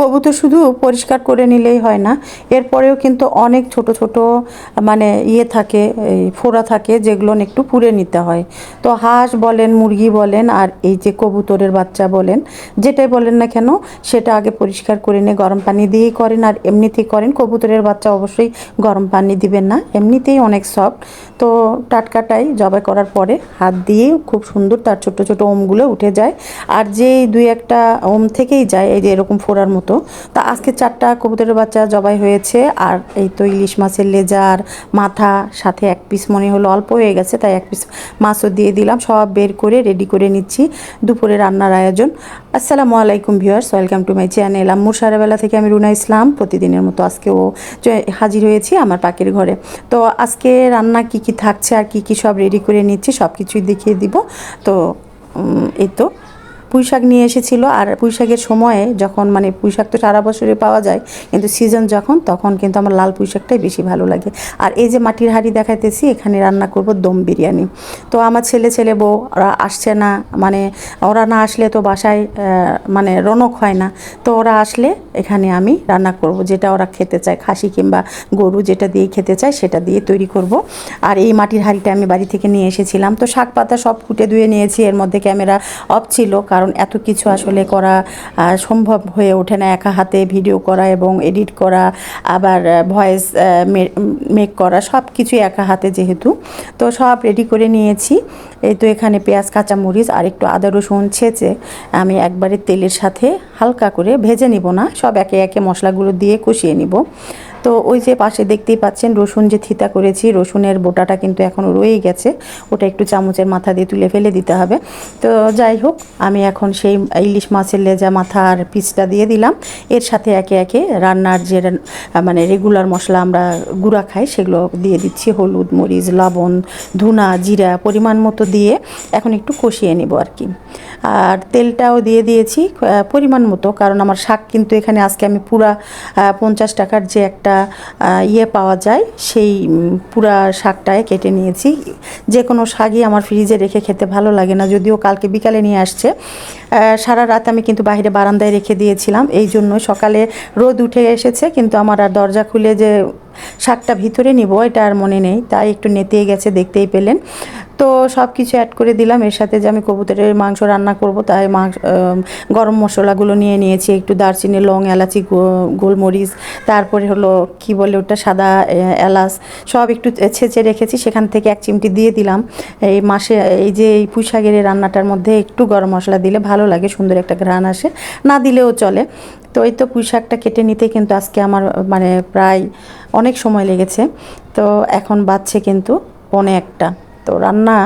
কবুতর শুধু পরিষ্কার করে নিলেই হয় না, এরপরেও কিন্তু অনেক ছোট ছোট মানে ইয়ে থাকে, এই ফোড়া থাকে যেগুলো একটু পুড়ে নিতে হয়। তো হাঁস বলেন, মুরগি বলেন, আর এই যে কবুতরের বাচ্চা বলেন, যেটাই বলেন না কেন, সেটা আগে পরিষ্কার করে নিয়ে গরম পানি দিয়েই করেন, আর এমনিতেই করেন। কবুতরের বাচ্চা অবশ্যই গরম পানি দিবেন না, এমনিতেই অনেক সফট। তো টাটকাটাই জবাই করার পরে হাত দিয়ে খুব সুন্দর তার ছোট ছোট ওমগুলো উঠে যায়। আর যেই দুই একটা ওম থেকেই যায়, এই যে এরকম ফোড়ার মতো তা আজকে চারটা কবুতরের বাচ্চা জবাই হয়েছে, আর এই তো ইলিশ মাছের লেজার মাথা, সাথে এক পিস মনে হলো অল্প হয়ে গেছে, তাই এক পিস মাছও দিয়ে দিলাম, সব বের করে রেডি করে নিচ্ছি দুপুরে রান্নার আয়োজন। আসসালামু আলাইকুম viewers, welcome to my channel. আম্মুর সারাবেলা থেকে আমি রুনা ইসলাম, প্রতিদিনের মতো আজকেও হাজির হয়েছি আমার পাকের ঘরে। তো আজকে রান্না কি কি থাকছে আর কি কি সব রেডি করে নিচ্ছি সব কিছুই দেখিয়ে দিব। তো এই তো। পুঁই শাক নিয়ে এসেছিল আর পুঁই শাকের সময়ে যখন মানে পুঁই শাক তো সারা বছরে পাওয়া যায়, কিন্তু সিজন যখন, তখন কিন্তু আমার লাল পুঁই শাকটাই বেশি ভালো লাগে। আর এই যে মাটির হাঁড়ি দেখাইতেছি, এখানে রান্না করব দম বিরিয়ানি। তো আমার ছেলে ছেলে বউ, ওরা আসছে না মানে ওরা না আসলে তো বাসায় মানে রনক হয় না। তো ওরা আসলে এখানে আমি রান্না করব, যেটা ওরা খেতে চায়, খাসি কিংবা গরু যেটা দিয়ে খেতে চায়, সেটা দিয়ে তৈরি করব। আর এই মাটির হাঁড়িটা আমি বাড়ি থেকে নিয়ে এসেছিলাম। তো শাক পাতা সব কুটে ধুয়ে নিয়েছি, এর মধ্যে ক্যামেরা অফ ছিল, কারণ এত কিছু আসলে করা সম্ভব হয়ে ওঠে না। একা হাতে ভিডিও করা এবং এডিট করা, আবার ভয়েস মেক করা সব কিছুই একা হাতে যেহেতু। তো সব রেডি করে নিয়েছি। এই তো এখানে পেঁয়াজ, কাঁচামরিচ, আর একটু আদা, রসুন ছেঁচে আমি একবারে তেলের সাথে হালকা করে ভেজে নিব না। সব একে একে মশলাগুলো দিয়ে কষিয়ে নিব। তো ওই যে পাশে দেখতেই পাচ্ছেন রসুন যে থিতা করেছি, রসুনের বোটাটা কিন্তু এখনও রয়েই গেছে। ওটা একটু চামচের মাথা দিয়ে তুলে ফেলে দিতে হবে। তো যাই হোক, আমি এখন সেই ইলিশ মাছের লেজা, মাথা আর পিসটা দিয়ে দিলাম। এর সাথে একে একে রান্নার যে মানে রেগুলার মশলা আমরা গুঁড়া খাই, সেগুলো দিয়ে দিচ্ছি। হলুদ, মরিচ, লবণ, ধুনা, জিরা পরিমাণ মতো দিয়ে এখন একটু কষিয়ে নেব আর কি। আর তেলটাও দিয়ে দিয়েছি পরিমাণ মতো, কারণ আমার শাক কিন্তু এখানে আজকে আমি পুরা পঞ্চাশ টাকার যে একটা ইয়ে পাওয়া যায়, সেই পুরা শাকটায় কেটে নিয়েছি। যে কোনো শাকই আমার ফ্রিজে রেখে খেতে ভালো লাগে না, যদিও কালকে বিকালে নিয়ে আসছে। সারা রাত আমি কিন্তু বাইরে বারান্দায় রেখে দিয়েছিলাম, এই জন্য সকালে রোদ উঠে এসেছে, কিন্তু আমার আর দরজা খুলে যে শাকটা ভিতরে নিব, এটা আর মনে নেই, তাই একটু নেতিয়ে গেছে, দেখতেই পেলেন। তো সব কিছু অ্যাড করে দিলাম। এর সাথে যে আমি কবুতরের মাংস রান্না করব, তাই মাংস গরম মশলাগুলো নিয়ে নিয়েছি। একটু দারচিনি, লং এলাচি গোলমরিচ, তারপরে হলো কি বলে ওটা, সাদা এলাচ, সব একটু ছেঁচে রেখেছি। সেখান থেকে এক চিমটি দিয়ে দিলাম। এই মাসে, এই যে এই পুঁইশাকের রান্নাটার মধ্যে একটু গরম মশলা দিলে ভালো লাগে, সুন্দর একটা ঘ্রাণ আসে। না দিলেও চলে। তো এই তো পুঁই শাকটা কেটে নিতে কিন্তু আজকে আমার মানে প্রায় অনেক সময় লেগেছে। তো এখন বাজছে কিন্তু পনে একটা। তো রান্না,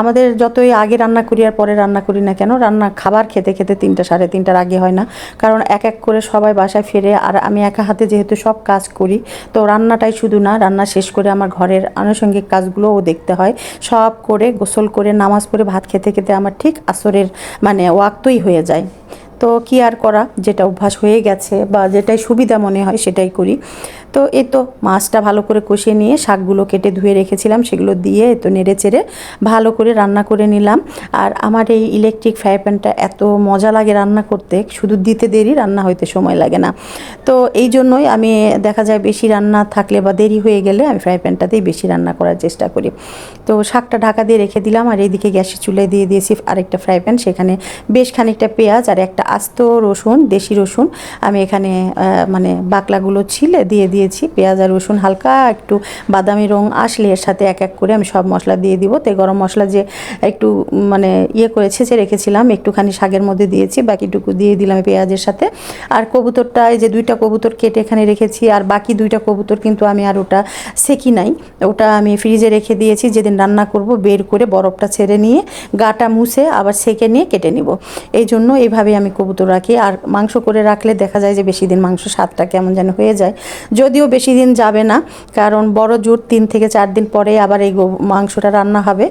আমাদের যতই আগে রান্না করি আর পরে রান্না করি না কেন, রান্না খাবার খেতে খেতে তিনটা সাড়ে তিনটার আগে হয় না। কারণ এক এক করে সবাই বাসায় ফিরে আর আমি একা হাতে যেহেতু সব কাজ করি, তো রান্নাটাই শুধু না, রান্না শেষ করে আমার ঘরের আনুষঙ্গিক কাজগুলোও দেখতে হয়। সব করে গোসল করে নামাজ পড়ে ভাত খেতে খেতে আমার ঠিক আসরের মানে ওয়াক্তই হয়ে যায়। তো কি আর করা, যেটা অভ্যাস হয়ে গেছে বা যেটাই সুবিধা মনে হয় সেটাই করি। তো এ তো মাছটা ভালো করে কষিয়ে নিয়ে শাকগুলো কেটে ধুয়ে রেখেছিলাম, সেগুলো দিয়ে এই তো নেড়ে চেড়ে ভালো করে রান্না করে নিলাম। আর আমার এই ইলেকট্রিক ফ্রাই প্যানটা এত মজা লাগে রান্না করতে, শুধু দিতে দেরি, রান্না হইতে সময় লাগে না। তো এই জন্যই আমি, দেখা যায় বেশি রান্না থাকলে বা দেরি হয়ে গেলে আমি ফ্রাই প্যানটাতেই বেশি রান্না করার চেষ্টা করি। তো শাকটা ঢাকা দিয়ে রেখে দিলাম, আর এইদিকে গ্যাসে চুলায় দিয়ে দিয়েছি আরেকটা ফ্রাই প্যান সেখানে বেশ খানিকটা পেঁয়াজ আর একটা আস্ত রসুন, দেশি রসুন, আমি এখানে মানে বাকলাগুলো ছিলে দিয়ে দিয়ে দিয়েছি, পেঁয়াজ আর রসুন হালকা, একটু বাদামি রং আসলে এর সাথে এক এক করে আমি সব মশলা দিয়ে দিব। তো গরম মশলা যে একটু মানে ইয়ে করে ছেঁচে রেখেছিলাম, একটুখানি শাকের মধ্যে দিয়েছি, বাকিটুকু দিয়ে দিলাম পেঁয়াজের সাথে। আর কবুতরটা, এই যে দুইটা কবুতর কেটে এখানে রেখেছি, আর বাকি দুইটা কবুতর কিন্তু আমি আর ওটা সেকি নাই। ওটা আমি ফ্রিজে রেখে দিয়েছি, যেদিন রান্না করব বের করে বরফটা ছেড়ে নিয়ে গাটা মুছে আবার সেকে নিয়ে কেটে নিব। এই জন্য এইভাবে আমি কবুতর রাখি আর মাংস করে রাখলে দেখা যায় যে বেশি দিন মাংস স্বাদটা কেমন যেন হয়ে যায়। যদিও বেশি দিন যাবে না, কারণ বড় জোর তিন থেকে চার দিন পরে আবার এই মাংসটা রান্না হবে।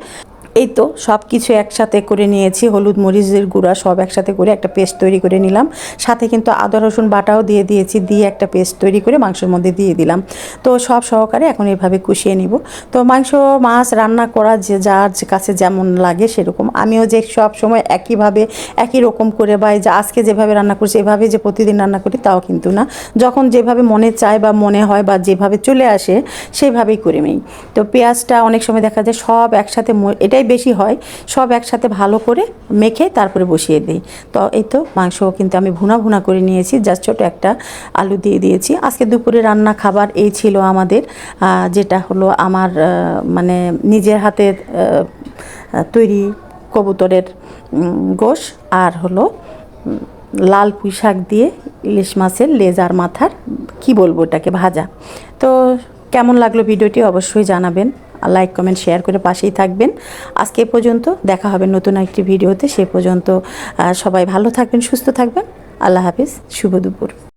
এই তো সব কিছু একসাথে করে নিয়েছি, হলুদ মরিচের গুঁড়া সব একসাথে করে একটা পেস্ট তৈরি করে নিলাম। সাথে কিন্তু আদা, রসুন বাটাও দিয়ে দিয়েছি, দিয়ে একটা পেস্ট তৈরি করে মাংসের মধ্যে দিয়ে দিলাম। তো সব সহকারে এখন এভাবে কষিয়ে নিব। তো মাংস, মাছ রান্না করা যে, যার কাছে যেমন লাগে সেরকম। আমিও যে সব সময় একইভাবে, একই রকম করে বা যে আজকে যেভাবে রান্না করছি, এভাবে যে প্রতিদিন রান্না করি তাও কিন্তু না। যখন যেভাবে মনে চায় বা মনে হয় বা যেভাবে চলে আসে, সেভাবেই করে নিই। তো পেঁয়াজটা অনেক সময় দেখা যায় সব একসাথে এটাই বেশি হয়, সব একসাথে ভালো করে মেখে তারপরে বসিয়ে দিই। তো এই তো মাংস কিন্তু আমি ভুনা ভুনা করে নিয়েছি, জাস্ট ছোটো একটা আলু দিয়ে দিয়েছি। আজকে দুপুরে রান্না খাবার এই ছিল আমাদের যেটা হলো আমার মানে নিজের হাতের তৈরি কবুতরের গোশ আর হলো লাল পুঁই শাক দিয়ে ইলিশ মাছের লেজার মাথার, কি বলব এটাকে, ভাজা। তো কেমন লাগল ভিডিওটি অবশ্যই জানাবেন। লাইক কমেন্ট শেয়ার করে পাশেই থাকবেন। আজকে পর্যন্ত দেখা হবে নতুন একটি ভিডিওতে। সে পর্যন্ত সবাই ভালো থাকবেন, সুস্থ থাকবেন। আল্লাহ হাফিজ, শুভ দুপুর।